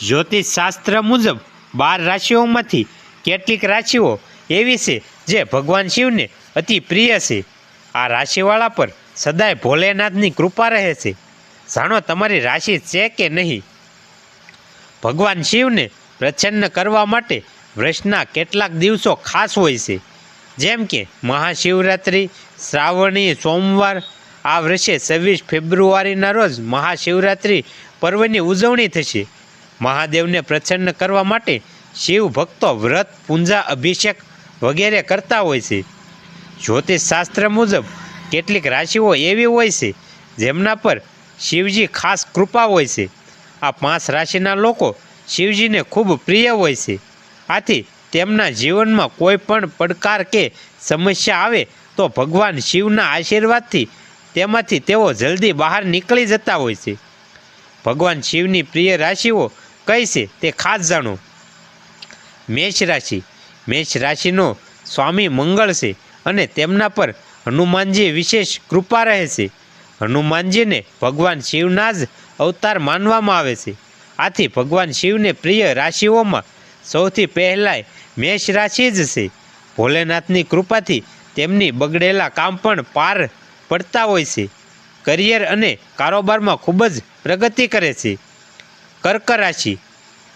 જ્યોતિષ શાસ્ત્ર મુજબ બાર રાશિઓમાંથી કેટલીક રાશિઓ એવી છે જે ભગવાન શિવને અતિ પ્રિય છે. આ રાશિવાળા પર સદાય ભોલેનાથની કૃપા રહે છે. જાણો તમારી રાશિ છે કે નહીં? ભગવાન શિવને પ્રસન્ન કરવા માટે વર્ષના કેટલાક દિવસો ખાસ હોય છે. જેમ કે મહાશિવરાત્રિ, શ્રાવણી, સોમવાર, આ વર્ષે છવ્વીસ ફેબ્રુઆરીના રોજ મહાશિવરાત્રિ પર્વની ઉજવણી થશે. મહાદેવને પ્રસન્ન કરવા માટે શિવ ભક્તો વ્રત, પૂજા, અભિષેક વગેરે કરતા હોય છે. જ્યોતિષ શાસ્ત્ર મુજબ કેટલીક રાશિઓ એવી હોય છે, જેમના પર શિવજી ખાસ કૃપા હોય છે. આ પાંચ રાશિના લોકો શિવજીને ખૂબ પ્રિય હોય છે. આથી તેમના જીવનમાં કોઈ પણ પડકાર કે સમસ્યા આવે તો ભગવાન શિવના આશીર્વાદથી તેમાંથી તેઓ જલ્દી બહાર નીકળી જતા હોય છે. ભગવાન શિવની પ્રિય રાશિઓ કઈ છે? તે ખાસ જાણો. મેષ રાશિ. મેષ રાશિનો સ્વામી મંગળ છે અને તેમના પર હનુમાનજી વિશેષ કૃપા રહે છે. હનુમાનજીને ભગવાન શિવના જ અવતાર માનવામાં આવે છે. આથી ભગવાન શિવને પ્રિય રાશિઓમાં સૌથી પહેલાં મેષ રાશિ જ છે. ભોલેનાથની કૃપાથી તેમની બગડેલા કામ પણ પાર પડતા હોય છે. કરિયર અને કારોબારમાં ખૂબ જ પ્રગતિ કરે છે. કર્ક રાશિ.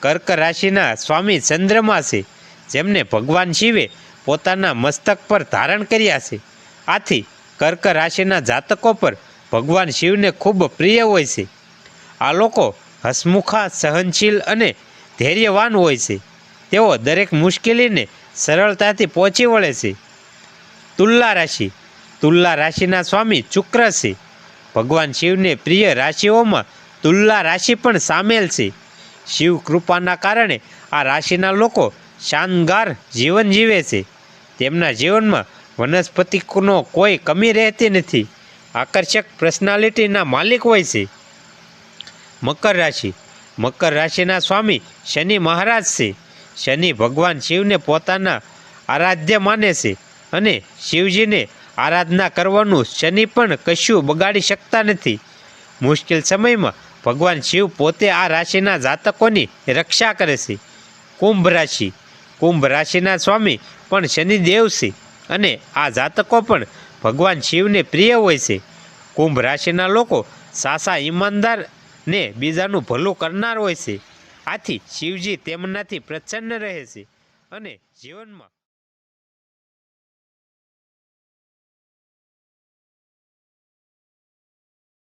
કર્ક રાશિના સ્વામી ચંદ્રમા છે જેમને ભગવાન શિવે પોતાના મસ્તક પર ધારણ કર્યા છે. આથી કર્ક રાશિના જાતકો પર ભગવાન શિવને ખૂબ પ્રિય હોય છે. આ લોકો હસમુખા, સહનશીલ અને ધૈર્યવાન હોય છે. તેઓ દરેક મુશ્કેલીને સરળતાથી પહોંચી વળે છે. તુલા રાશિ. તુલા રાશિના સ્વામી શુક્ર છે. ભગવાન શિવને પ્રિય રાશિઓમાં તુલા રાશિ પણ સામેલ છે. શિવ કૃપાના કારણે આ રાશિના લોકો શાનદાર જીવન જીવે છે. તેમના જીવનમાં વનસ્પતિનો કોઈ કમી રહેતી નથી. આકર્ષક પર્સનાલિટીના માલિક હોય છે. મકર રાશિ. મકર રાશિના સ્વામી શનિ મહારાજ છે. શનિ ભગવાન શિવને પોતાના આરાધ્ય માને છે અને શિવજીને આરાધના કરવાનું શનિ પણ કશું બગાડી શકતા નથી. મુશ્કેલ સમયમાં ભગવાન શિવ પોતે આ રાશિના જાતકોની રક્ષા કરે છે. કુંભ રાશિ. કુંભ રાશિના સ્વામી પણ શનિદેવ છે અને આ જાતકો પણ ભગવાન શિવને પ્રિય હોય છે. કુંભ રાશિના લોકો સાસા ઈમાનદાર ને બીજાનું ભલું કરનાર હોય છે. આથી શિવજી તેમનાથી પ્રસન્ન રહે છે અને જીવનમાં